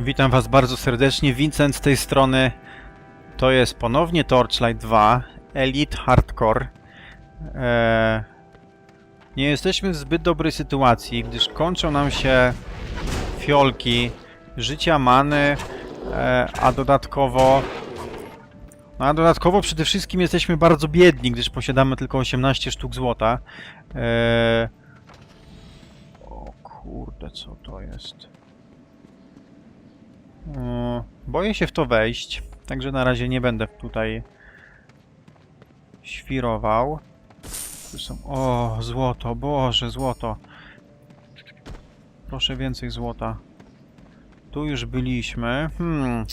Witam Was bardzo serdecznie. Vincent z tej strony. To jest ponownie Torchlight 2 Elite Hardcore. Eee, nie jesteśmy w zbyt dobrej sytuacji, gdyż kończą nam się fiolki życia many, e, a dodatkowo no a dodatkowo przede wszystkim jesteśmy bardzo biedni, gdyż posiadamy tylko 18 sztuk złota. Eee, o kurde, co to jest? Mm, Boję się w to wejść, także na razie nie będę tutaj świrował. Tu są... O, złoto, Boże, złoto. Proszę więcej złota. Tu już byliśmy. Hmm.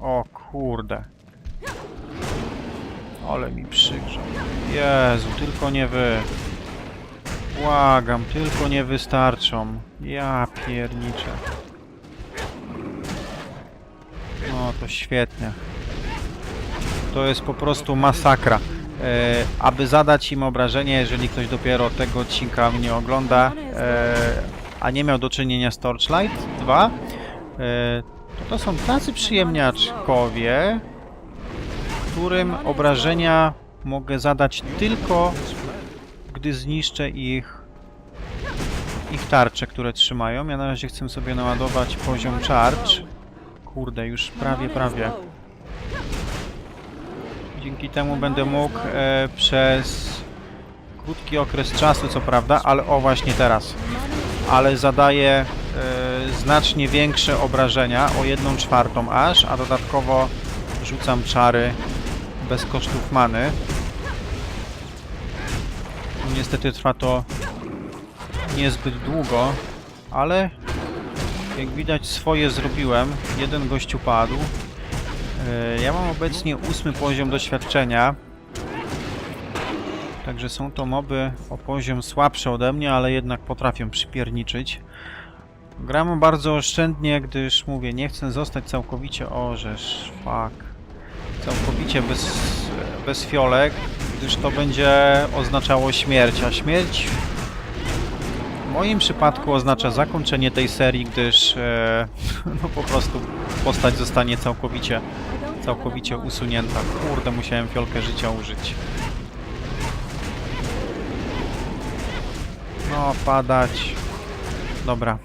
O kurde. Ale mi przykro. Jezu, tylko nie wy. Błagam, tylko nie wystarczą. Ja pierniczę. To świetnie. To jest po prostu masakra. E, aby zadać im obrażenie, jeżeli ktoś dopiero tego odcinka mnie ogląda, e, a nie miał do czynienia z Torchlight 2, e, to to są tacy przyjemniaczkowie, którym obrażenia mogę zadać tylko, gdy zniszczę ich ich tarcze, które trzymają. Ja na razie chcę sobie naładować poziom charge. Kurde, już prawie, prawie. Dzięki temu będę mógł e, przez krótki okres czasu, co prawda, ale o właśnie teraz. Ale zadaję e, znacznie większe obrażenia, o 1 czwartą aż, a dodatkowo rzucam czary bez kosztów many. Niestety trwa to niezbyt długo, ale jak widać swoje zrobiłem. Jeden gościu padł. E, Ja mam obecnie ósmy poziom doświadczenia. Także są to moby o poziom słabszy ode mnie, ale jednak potrafią przypierniczyć. Gram bardzo oszczędnie, gdyż mówię, nie chcę zostać całkowicie... O, żeż, fuck. Całkowicie bez, bez fiolek, gdyż to będzie oznaczało śmierć, a śmierć moim przypadku oznacza zakończenie tej serii, gdyż e, no po prostu postać zostanie całkowicie, całkowicie usunięta. Kurde, musiałem fiolkę życia użyć. No, padać. Dobra.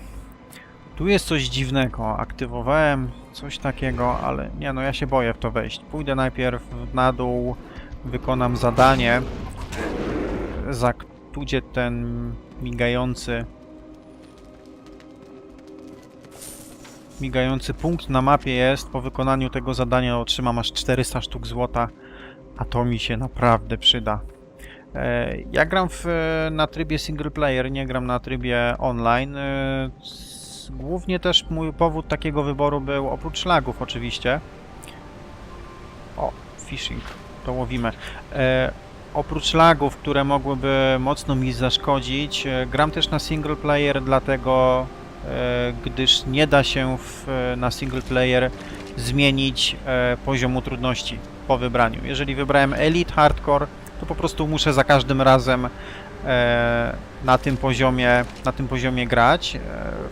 Tu jest coś dziwnego. Aktywowałem coś takiego, ale nie no, ja się boję w to wejść. Pójdę najpierw na dół, wykonam zadanie, za gdzie ten migający migający punkt na mapie jest. Po wykonaniu tego zadania otrzymam aż 400 sztuk złota, a to mi się naprawdę przyda. E, Ja gram w, na trybie single player, nie gram na trybie online. E, Głównie też mój powód takiego wyboru był, oprócz lagów oczywiście. O, fishing, to łowimy. E, oprócz lagów, które mogłyby mocno mi zaszkodzić, e, gram też na single player, dlatego e, gdyż nie da się w, na single player zmienić e, poziomu trudności po wybraniu. Jeżeli wybrałem Elite Hardcore, to po prostu muszę za każdym razem e, na tym poziomie, na tym poziomie grać. E,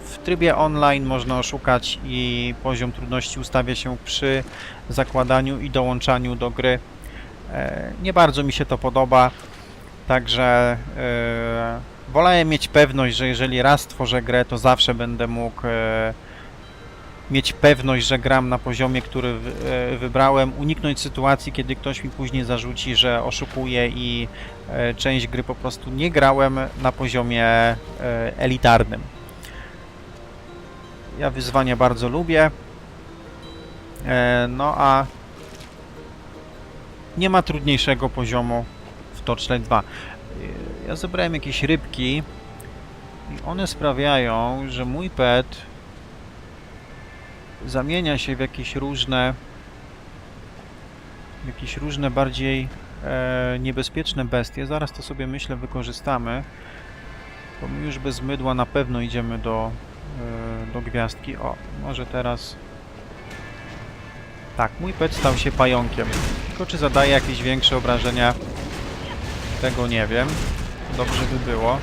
W trybie online można oszukać i poziom trudności ustawia się przy zakładaniu i dołączaniu do gry. E, Nie bardzo mi się to podoba, także e, wolałem mieć pewność, że jeżeli raz stworzę grę, to zawsze będę mógł e, mieć pewność, że gram na poziomie, który wy- wybrałem, uniknąć sytuacji, kiedy ktoś mi później zarzuci, że oszukuję i część gry po prostu nie grałem na poziomie elitarnym. Ja wyzwania bardzo lubię. No a nie ma trudniejszego poziomu w Torchlight 2. E, Ja zebrałem jakieś rybki i one sprawiają, że mój pet zamienia się w jakieś różne jakieś różne bardziej e, niebezpieczne bestie. Zaraz to sobie myślę wykorzystamy. Bo my już bez mydła na pewno idziemy do, e, do gwiazdki. O, może teraz... Tak, mój pet stał się pająkiem. Tylko czy zadaje jakieś większe obrażenia? Tego nie wiem. Dobrze by było.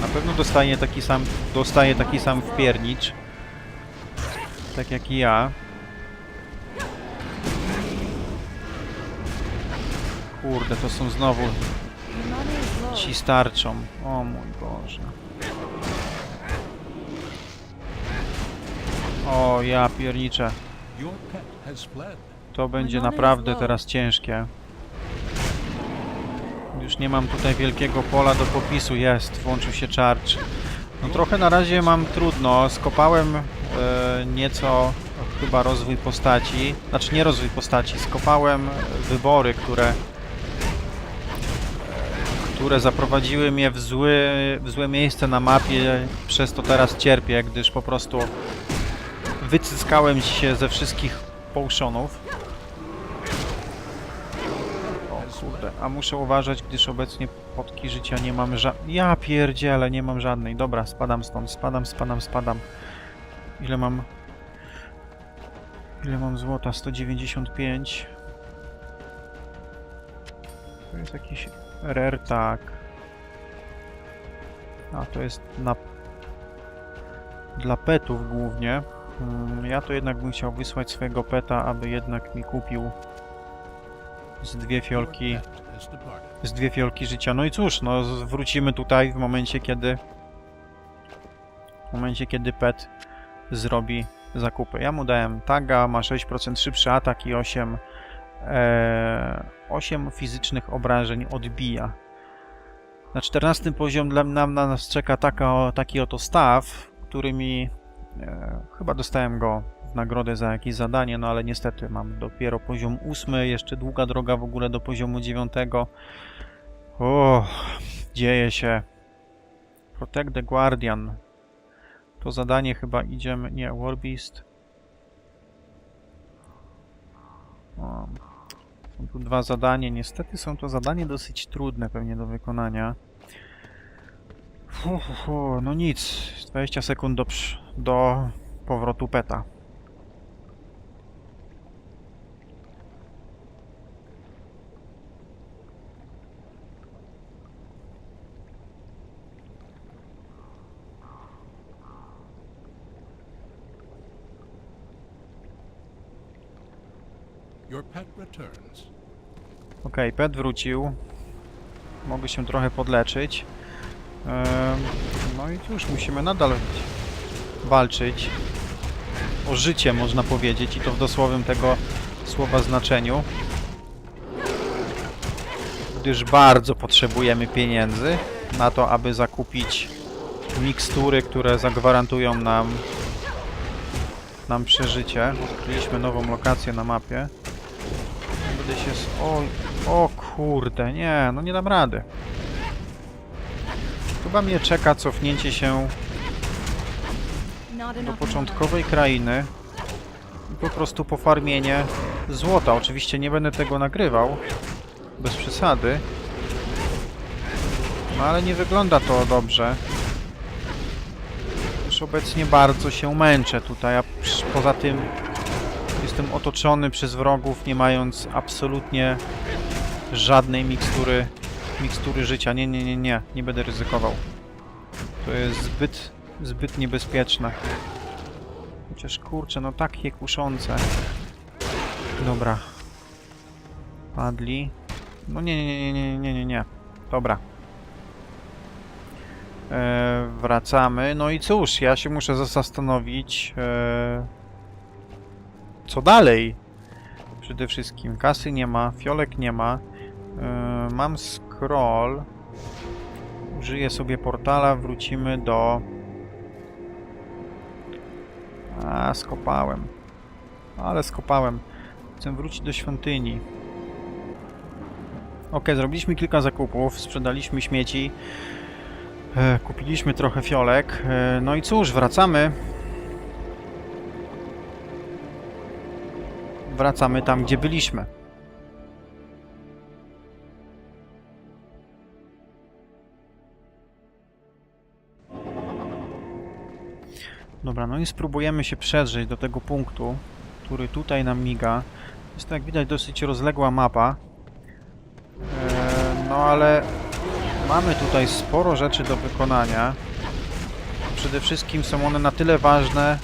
Na pewno dostaje taki sam, dostaje taki sam wpiernicz. tak jak i ja. Kurde, to są znowu ci starczą. O mój Boże. O, ja pierniczę. Your pet has fled. To będzie naprawdę teraz ciężkie. Już nie mam tutaj wielkiego pola do popisu. Jest, włączył się charge. No trochę na razie mam trudno. Skopałem e, nieco chyba rozwój postaci. Znaczy nie rozwój postaci. Skopałem wybory, które które zaprowadziły mnie w, zły, w złe miejsce na mapie. Przez to teraz cierpię, gdyż po prostu wycyskałem się ze wszystkich potionów. O kurde, a muszę uważać, gdyż obecnie potki życia nie mam ża... Ja pierdzielę, nie mam żadnej. Dobra, spadam stąd, spadam, spadam, spadam. Ile mam... Ile mam złota? 195. To jest jakiś rare, tak. A, to jest na... Dla petów głównie. Mm, Ja to jednak bym chciał wysłać swojego peta, aby jednak mi kupił z dwie fiolki z dwie fiolki życia. No i cóż, no wrócimy tutaj w momencie, kiedy w momencie, kiedy pet zrobi zakupy. Ja mu dałem taga, ma 6% szybszy atak i 8 e, 8 fizycznych obrażeń odbija. Na 14 poziom dla na, na nas czeka taka, taki oto staw, który mi chyba dostałem go w nagrodę za jakieś zadanie, no ale niestety mam dopiero poziom 8, jeszcze długa droga w ogóle do poziomu 9. O, dzieje się. Protect the Guardian. To zadanie chyba idziemy... Nie, Warbeast. Są tu dwa zadania. Niestety są to zadanie dosyć trudne pewnie do wykonania. Fu, fu, fu. No nic. 20 sekund do, do powrotu peta. Okej, pet wrócił. Mogę się trochę podleczyć. No i cóż, musimy nadal walczyć. O życie, można powiedzieć, i to w dosłownym tego słowa znaczeniu. Gdyż bardzo potrzebujemy pieniędzy na to, aby zakupić mikstury, które zagwarantują nam nam przeżycie. Odkryliśmy nową lokację na mapie. Będę się... s- O, o kurde, nie, no nie dam rady. Chyba mnie czeka cofnięcie się do początkowej krainy i po prostu pofarmienie złota. Oczywiście nie będę tego nagrywał, bez przesady. No ale nie wygląda to dobrze. Już obecnie bardzo się męczę tutaj, a poza tym jestem otoczony przez wrogów, nie mając absolutnie żadnej mikstury, mikstury życia. Nie, nie, nie, nie, nie będę ryzykował. To jest zbyt, zbyt niebezpieczne. Chociaż kurczę, no takie kuszące. Dobra. Padli. No nie, nie, nie, nie, nie, nie, nie. Dobra. E, wracamy. No i cóż, ja się muszę zastanowić, e, co dalej. Przede wszystkim kasy nie ma, fiolek nie ma. E, mam scroll. Użyję sobie portala, wrócimy do... A, skopałem. Ale skopałem. Chcę wrócić do świątyni. Ok, zrobiliśmy kilka zakupów, sprzedaliśmy śmieci, e, kupiliśmy trochę fiolek. E, no i cóż, wracamy. Wracamy tam, gdzie byliśmy. Dobra, no i spróbujemy się przedrzeć do tego punktu, który tutaj nam miga. Jest to jak widać dosyć rozległa mapa. E, no ale mamy tutaj sporo rzeczy do wykonania. Przede wszystkim są one na tyle ważne,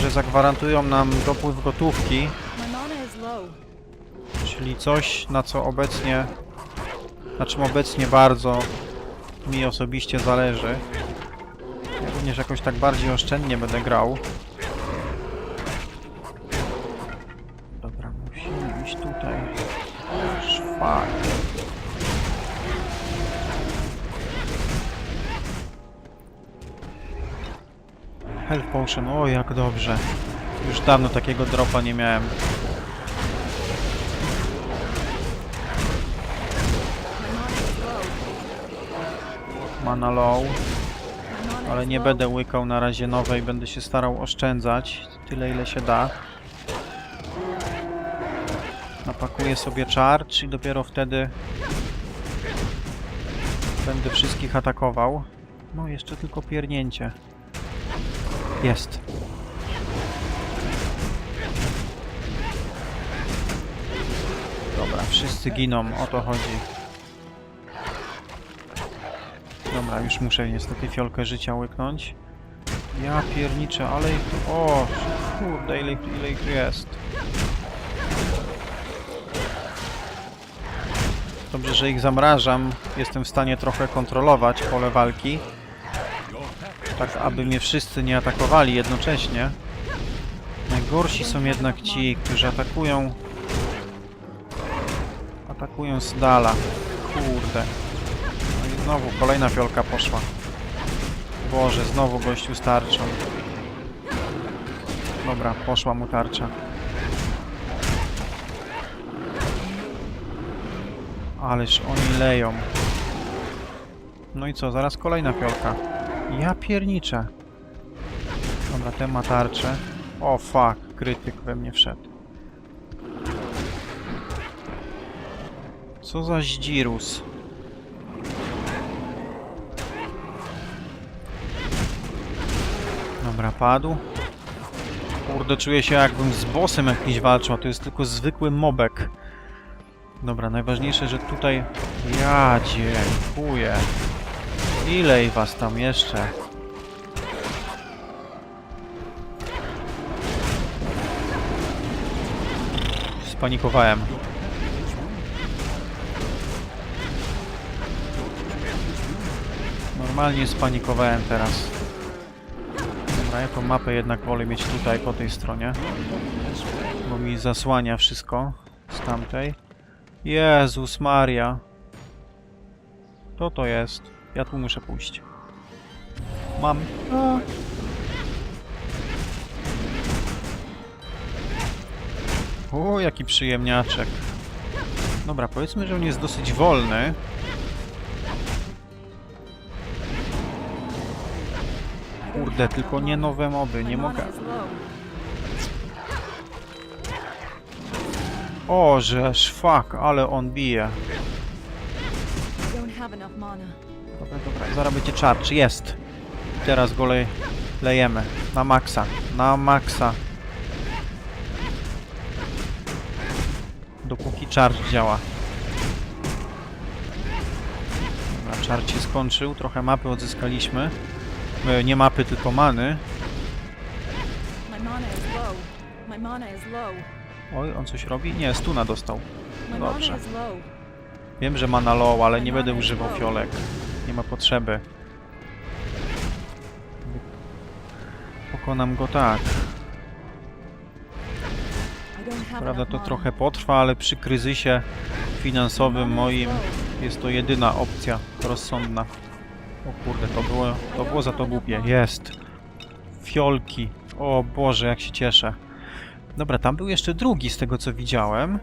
że zagwarantują nam dopływ gotówki, czyli coś, na co obecnie, na czym obecnie bardzo mi osobiście zależy. Również jakoś tak bardziej oszczędnie będę grał. Dobra, musimy iść tutaj. Szwak. Health Potion, o jak dobrze. Już dawno takiego dropa nie miałem. Mana low, My mana ale nie będę łykał na razie nowej, będę się starał oszczędzać tyle ile się da. Napakuję sobie charge i dopiero wtedy będę wszystkich atakował. No jeszcze tylko piernięcie. Jest. Dobra, wszyscy giną, o to chodzi. Dobra, już muszę niestety fiolkę życia łyknąć. Ja pierniczę, ale ich tu... O, kurde, ile, ile ich tu jest. Dobrze, że ich zamrażam. Jestem w stanie trochę kontrolować pole walki. Tak, aby mnie wszyscy nie atakowali jednocześnie. Najgorsi są jednak ci, którzy atakują... Atakują z dala. Kurde. No znowu kolejna fiolka poszła. Boże, znowu gościu z tarczą. Dobra, poszła mu tarcza. Ależ oni leją. No i co, zaraz kolejna fiolka. Ja pierniczę. Dobra, ten ma tarczę. O fuck, krytyk we mnie wszedł. Co za zdzirus. Dobra, padł. Kurde, czuję się jakbym z bossem jakiś walczył, a to jest tylko zwykły mobek. Dobra, najważniejsze, że tutaj... Ja dziękuję. Ile was tam jeszcze? Spanikowałem. Normalnie spanikowałem teraz. Ja tą mapę jednak wolę mieć tutaj, po tej stronie. Bo mi zasłania wszystko z tamtej. Jezus Maria. To to jest. Ja tu muszę pójść. Mam. A. O, jaki przyjemniaczek. Dobra, powiedzmy, że on jest dosyć wolny. Kurde, tylko nie nowe moby, nie mogę. O, żeż fuck, ale on bije. Dobra, dobra, zaraz będzie charge, jest. Teraz go le lejemy. Na maksa, na maksa. Dopóki charge działa. Dobra, charge się skończył, trochę mapy odzyskaliśmy. E, Nie mapy, tylko many. Mana mana. Oj, on coś robi? Nie, stuna dostał. Dobrze. mana. Wiem, że ma na low, ale nie będę używał fiolek. Nie ma potrzeby. Pokonam go tak. Prawda, to mana. trochę potrwa, ale przy kryzysie finansowym mana moim jest to jedyna opcja rozsądna. O kurde, to było, to było za to głupie. Jest. Fiolki. O Boże, jak się cieszę. Dobra, tam był jeszcze drugi z tego co widziałem.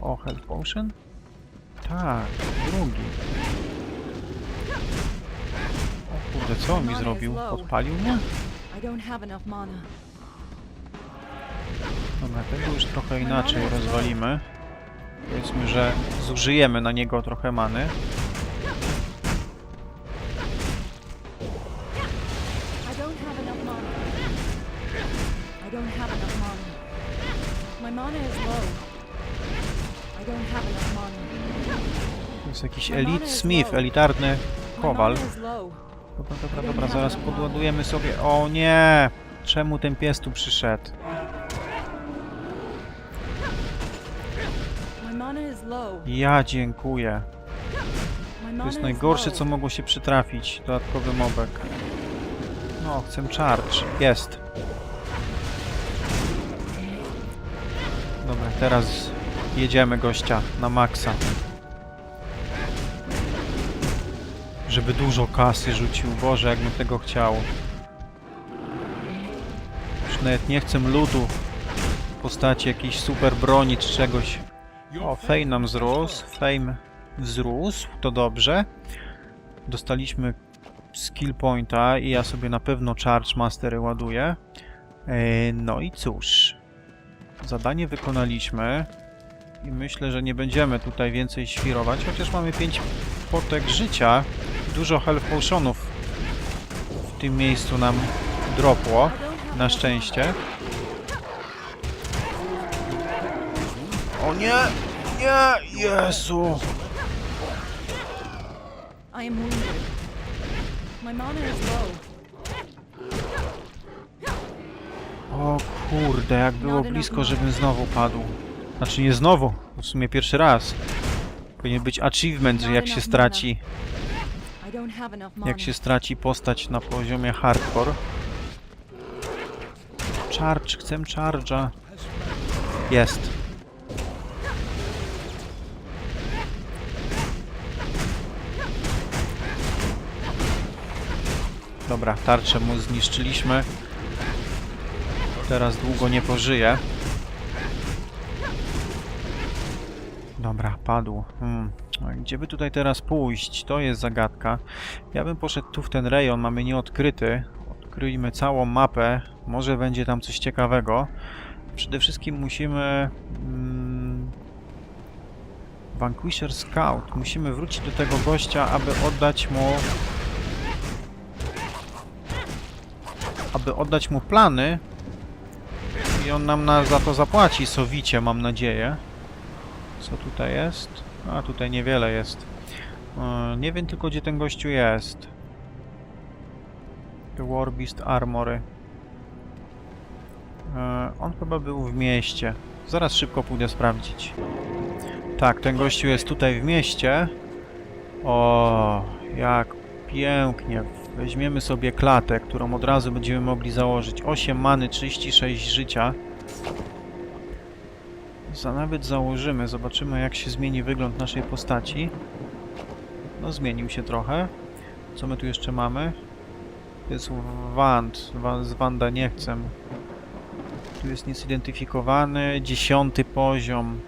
O, Health Potion? Tak, drugi. O kurde, co on mi zrobił? Podpalił mnie? Dobra, tego już trochę inaczej rozwalimy. Powiedzmy, że zużyjemy na niego trochę many. Mana is low. I don't have enough mana. To jest jakiś Elite Smith, elitarny kowal. Dobra, dobra, dobra, zaraz podładujemy sobie. O nie! Czemu ten pies tu przyszedł? Ja dziękuję. To jest najgorsze, co mogło się przytrafić. Dodatkowy mobek. No, chcę charge. Jest. Dobra, teraz jedziemy gościa na maksa. Żeby dużo kasy rzucił. Boże, jakbym tego chciał. Już nawet nie chcę ludu w postaci jakiejś super broni czy czegoś. O, fame nam wzrósł. Fame wzrósł, to dobrze. Dostaliśmy skill pointa i ja sobie na pewno charge mastery ładuję. E, No i cóż. Zadanie wykonaliśmy. I myślę, że nie będziemy tutaj więcej świrować, chociaż mamy 5 potek życia. Dużo health potionów w tym miejscu nam dropło. Na szczęście. O nie! Nie! Jezu! mana. I am wounded. My mana is low. O kurde, jak było blisko, żebym znowu padł. Znaczy nie znowu, w sumie pierwszy raz. Powinien być achievement, że jak się straci, jak się straci postać na poziomie hardcore. Charge, chcę charge'a. Jest. Dobra, tarczę mu zniszczyliśmy. Teraz długo nie pożyje. Dobra, padł. Hmm. Gdzie by tutaj teraz pójść? To jest zagadka. Ja bym poszedł tu w ten rejon, mamy nieodkryty. Odkryjmy całą mapę. Może będzie tam coś ciekawego. Przede wszystkim musimy... Mm, Vanquisher Scout. Musimy wrócić do tego gościa, aby oddać mu... Aby oddać mu plany. I on nam na, za to zapłaci sowicie, mam nadzieję. Co tutaj jest? A, tutaj niewiele jest. E, nie wiem tylko, gdzie ten gościu jest. The Warbeast Armory. E, on chyba był w mieście. Zaraz szybko pójdę sprawdzić. Tak, ten gościu jest tutaj w mieście. O, jak pięknie. Weźmiemy sobie klatę, którą od razu będziemy mogli założyć. 8 many, 36 życia. Za nawet założymy, zobaczymy jak się zmieni wygląd naszej postaci. No zmienił się trochę. Co my tu jeszcze mamy? To jest Wand. Wa- Z Wanda nie chcę. Tu jest niezidentyfikowany. Dziesiąty poziom.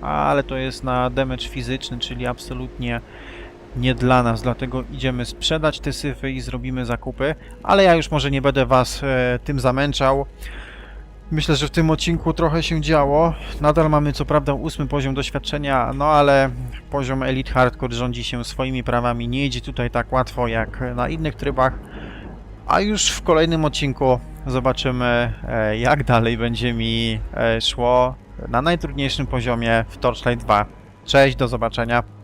Ale to jest na damage fizyczny, czyli absolutnie nie dla nas, dlatego idziemy sprzedać te syfy i zrobimy zakupy, ale ja już może nie będę was e, tym zamęczał. Myślę, że w tym odcinku trochę się działo. Nadal mamy co prawda ósmy poziom doświadczenia, no ale poziom Elite Hardcore rządzi się swoimi prawami. Nie idzie tutaj tak łatwo jak na innych trybach. A już w kolejnym odcinku zobaczymy e, jak dalej będzie mi e, szło na najtrudniejszym poziomie w Torchlight 2. Cześć, do zobaczenia.